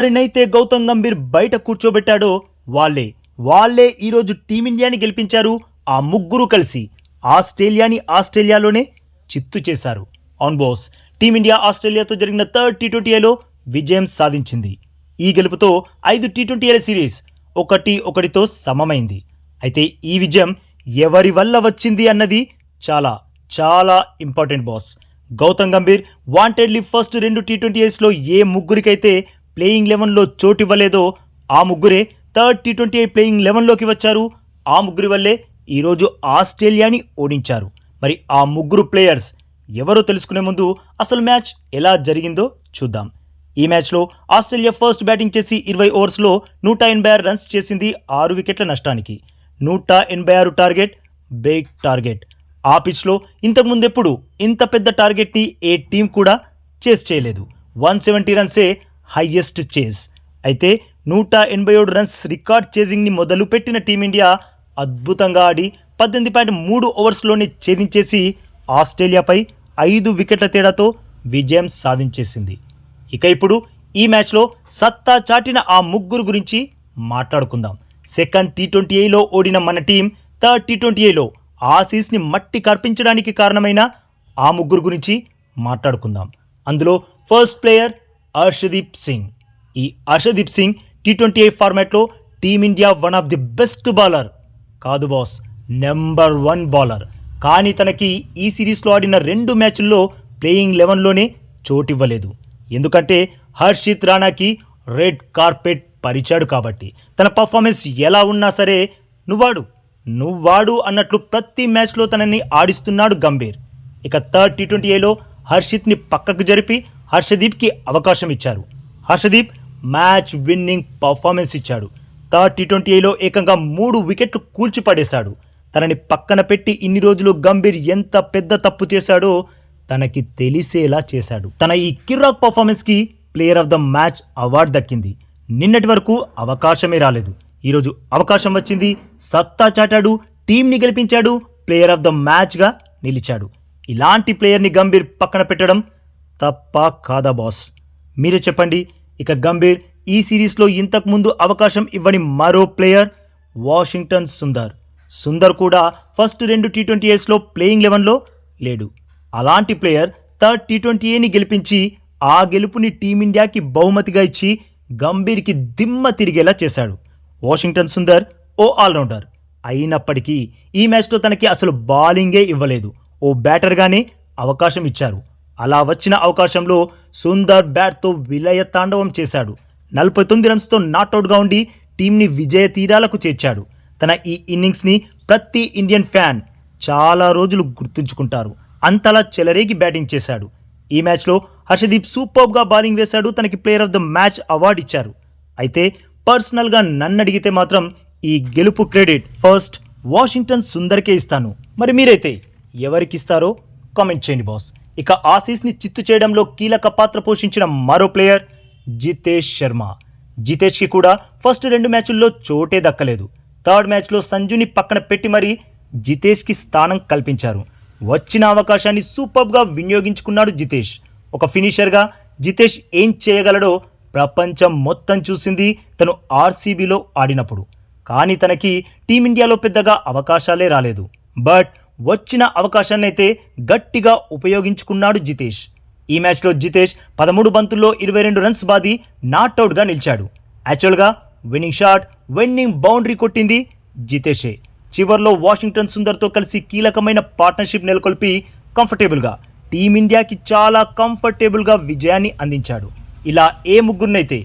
ఎవరినైతే గౌతమ్ గంభీర్ బయట కూర్చోబెట్టాడో వాళ్ళే వాళ్ళే ఈరోజు టీమిండియాని గెలిపించారు ఆ ముగ్గురు కలిసి ఆస్ట్రేలియాని ఆస్ట్రేలియాలోనే చిత్తు చేశారు. ఆన్ బాస్ టీమిండియా ఆస్ట్రేలియాతో జరిగిన థర్డ్ టీ ట్వంటీలో విజయం సాధించింది. ఈ గెలుపుతో ఐదు టీ ట్వంటీల సిరీస్ ఒకటి ఒకటితో సమమైంది. అయితే ఈ విజయం ఎవరి వల్ల వచ్చింది అన్నది చాలా చాలా important boss. Gautam Gambhir wantedly first రెండు టీ ట్వంటీస్లో ఏ ముగ్గురికైతే ప్లేయింగ్ లెవెన్లో చోటు ఇవ్వలేదో ఆ ముగ్గురే థర్డ్ టీ ట్వంటీ ప్లేయింగ్ లెవెన్లోకి వచ్చారు. ఆ ముగ్గురి వల్లే ఈరోజు ఆస్ట్రేలియాని ఓడించారు. మరి ఆ ముగ్గురు ప్లేయర్స్ ఎవరో తెలుసుకునే ముందు అసలు మ్యాచ్ ఎలా జరిగిందో చూద్దాం. ఈ మ్యాచ్లో ఆస్ట్రేలియా ఫస్ట్ బ్యాటింగ్ చేసి ఇరవై ఓవర్స్లో నూట ఎనభై ఆరు రన్స్ చేసింది ఆరు వికెట్ల నష్టానికి. నూట ఎనభై ఆరు టార్గెట్ బిగ్ టార్గెట్. ఆ పిచ్లో ఇంతకుముందు ఎప్పుడు ఇంత పెద్ద టార్గెట్ని ఏ టీం కూడా చేస్ చేయలేదు. వన్ సెవెంటీ రన్సే హైయెస్ట్ చేజ్. అయితే నూట ఎనభై ఏడు రన్స్ రికార్డ్ చేజింగ్ని మొదలుపెట్టిన టీమిండియా అద్భుతంగా ఆడి పద్దెనిమిది పాయింట్ మూడు ఓవర్స్లోనే ఛేదించేసి ఆస్ట్రేలియాపై ఐదు వికెట్ల తేడాతో విజయం సాధించేసింది. ఇక ఇప్పుడు ఈ మ్యాచ్లో సత్తా చాటిన ఆ ముగ్గురు గురించి మాట్లాడుకుందాం. సెకండ్ టీ ట్వంటీ ఏలో ఓడిన మన టీం థర్డ్ టీ ట్వంటీ ఏలో ఆసీస్ని మట్టి కర్పించడానికి కారణమైన ఆ ముగ్గురు గురించి మాట్లాడుకుందాం. అందులో ఫస్ట్ ప్లేయర్ హర్షదీప్ సింగ్. ఈ Harshdeep Singh T twenty eight ఫార్మాట్లో Team India one of the best bowler. కాదు బాస్ నెంబర్ వన్ బౌలర్. కానీ తనకి ఈ సిరీస్లో ఆడిన రెండు మ్యాచ్ల్లో ప్లేయింగ్ లెవెన్లోనే చోటివ్వలేదు. ఎందుకంటే హర్షిత్ రాణాకి రెడ్ కార్పెట్ పరిచాడు కాబట్టి. తన పర్ఫార్మెన్స్ ఎలా ఉన్నా సరే నువ్వాడు నువ్వాడు అన్నట్లు ప్రతి మ్యాచ్లో తనని ఆడిస్తున్నాడు గంభీర్. ఇక థర్డ్ టీ ట్వంటీ ఏలో హర్షిత్ని పక్కకు జరిపి హర్షదీప్కి అవకాశం ఇచ్చారు హర్షదీప్ మ్యాచ్ విన్నింగ్ పర్ఫార్మెన్స్ ఇచ్చాడు. థర్డ్ టీ ట్వంటీలో ఏకంగా మూడు వికెట్లు కూల్చిపడేశాడు తనని పక్కన పెట్టి ఇన్ని రోజులు గంభీర్ ఎంత పెద్ద తప్పు చేశాడో తనకి తెలిసేలా చేశాడు. తన ఈ కిర్రాక్ పర్ఫార్మెన్స్కి player of the match award దక్కింది. నిన్నటి వరకు అవకాశమే రాలేదు. ఈరోజు అవకాశం వచ్చింది. సత్తా చాటాడు టీంని గెలిపించాడు ప్లేయర్ ఆఫ్ ద మ్యాచ్గా నిలిచాడు. ఇలాంటి ప్లేయర్ని గంభీర్ పక్కన పెట్టడం తప్ప కాదా బాస్? మీరే చెప్పండి. ఇక గంభీర్ ఈ సిరీస్లో ఇంతకుముందు అవకాశం ఇవ్వని మరో ప్లేయర్ వాషింగ్టన్ సుందర్. సుందర్ కూడా ఫస్ట్ రెండు టీ ట్వంటీ ఏస్లో ప్లేయింగ్ లెవెన్లో లేడు. అలాంటి ప్లేయర్ థర్డ్ టీ ట్వంటీ ఏని గెలిపించి ఆ గెలుపుని టీమిండియాకి బహుమతిగా ఇచ్చి గంభీర్కి దిమ్మ తిరిగేలా చేశాడు. వాషింగ్టన్ సుందర్ ఓ ఆల్రౌండర్. అయినప్పటికీ ఈ మ్యాచ్లో తనకి అసలు బౌలింగే ఇవ్వలేదు. ఓ బ్యాటర్గానే అవకాశం ఇచ్చారు. అలా వచ్చిన అవకాశంలో సుందర్ బ్యాట్తో విలయ తాండవం చేశాడు. నలభై తొమ్మిది రన్స్తో నాట్అవుట్గా ఉండి టీంని విజయ తీరాలకు చేర్చాడు. తన ఈ ఇన్నింగ్స్ని ప్రతి ఇండియన్ ఫ్యాన్ చాలా రోజులు గుర్తుంచుకుంటారు. అంతలా చెలరేగి బ్యాటింగ్ చేశాడు. ఈ మ్యాచ్లో హర్షదీప్ సూపర్గా బౌలింగ్ వేశాడు. తనకి player of the match award ఇచ్చారు. అయితే పర్సనల్గా నన్ను అడిగితే మాత్రం ఈ గెలుపు క్రెడిట్ ఫస్ట్ వాషింగ్టన్ సుందర్కే ఇస్తాను. మరి మీరైతే ఎవరికి ఇస్తారో కామెంట్ చేయండి బాస్. ఇక ఆసీస్ని చిత్తు చేయడంలో కీలక పాత్ర పోషించిన మరో ప్లేయర్ జితేష్ శర్మ. జితేష్కి కూడా ఫస్ట్ రెండు మ్యాచ్ల్లో చోటే దక్కలేదు. థర్డ్ మ్యాచ్లో సంజుని పక్కన పెట్టి మరీ జితేష్కి స్థానం కల్పించారు. వచ్చిన అవకాశాన్ని సూపర్గా వినియోగించుకున్నాడు జితేష్. ఒక ఫినిషర్గా జితేష్ ఏం చేయగలడో ప్రపంచం మొత్తం చూసింది తను ఆర్సీబీలో ఆడినప్పుడు. కానీ తనకి టీమిండియాలో పెద్దగా అవకాశాలే రాలేదు. బట్ వచ్చిన అవకాశాన్ని అయితే గట్టిగా ఉపయోగించుకున్నాడు జితేష్. ఈ మ్యాచ్లో జితేష్ పదమూడు బంతుల్లో ఇరవై రెండు రన్స్ బాది నాట్అవుట్గా నిలిచాడు. యాక్చువల్గా విన్నింగ్ షాట్ విన్నింగ్ బౌండరీ కొట్టింది జితేషే. చివర్లో వాషింగ్టన్ సుందర్తో కలిసి కీలకమైన పార్ట్నర్షిప్ నెలకొల్పి కంఫర్టబుల్గా టీమిండియాకి చాలా కంఫర్టబుల్గా విజయాన్ని అందించాడు. ఇలా ఏ ముగ్గురినైతే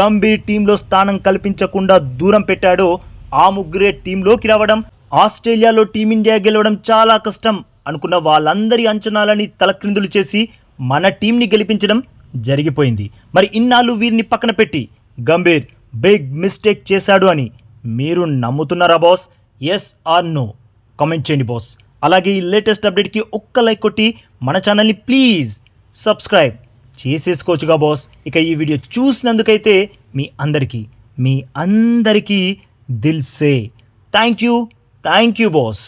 గంభీర్ టీంలో స్థానం కల్పించకుండా దూరం పెట్టాడో ఆ ముగ్గురే టీంలోకి రావడం ఆస్ట్రేలియాలో టీమిండియా గెలవడం చాలా కష్టం అనుకున్న వాళ్ళందరి అంచనాలని తలక్రిందులు చేసి మన టీంని గెలిపించడం జరిగిపోయింది. మరి ఇన్నాళ్ళు వీరిని పక్కన పెట్టి గంభీర్ బిగ్ మిస్టేక్ చేశాడు అని మీరు నమ్ముతున్నారా boss? Yes or no comment చేయండి బాస్. అలాగే ఈ లేటెస్ట్ అప్డేట్కి ఒక్క లైక్ కొట్టి మన ఛానల్ని ప్లీజ్ సబ్స్క్రైబ్ చేసేసుకోవచ్చుగా బాస్. ఇక ఈ వీడియో చూసినందుకైతే మీ అందరికీ మీ అందరికీ దిల్సే thank you thank you boss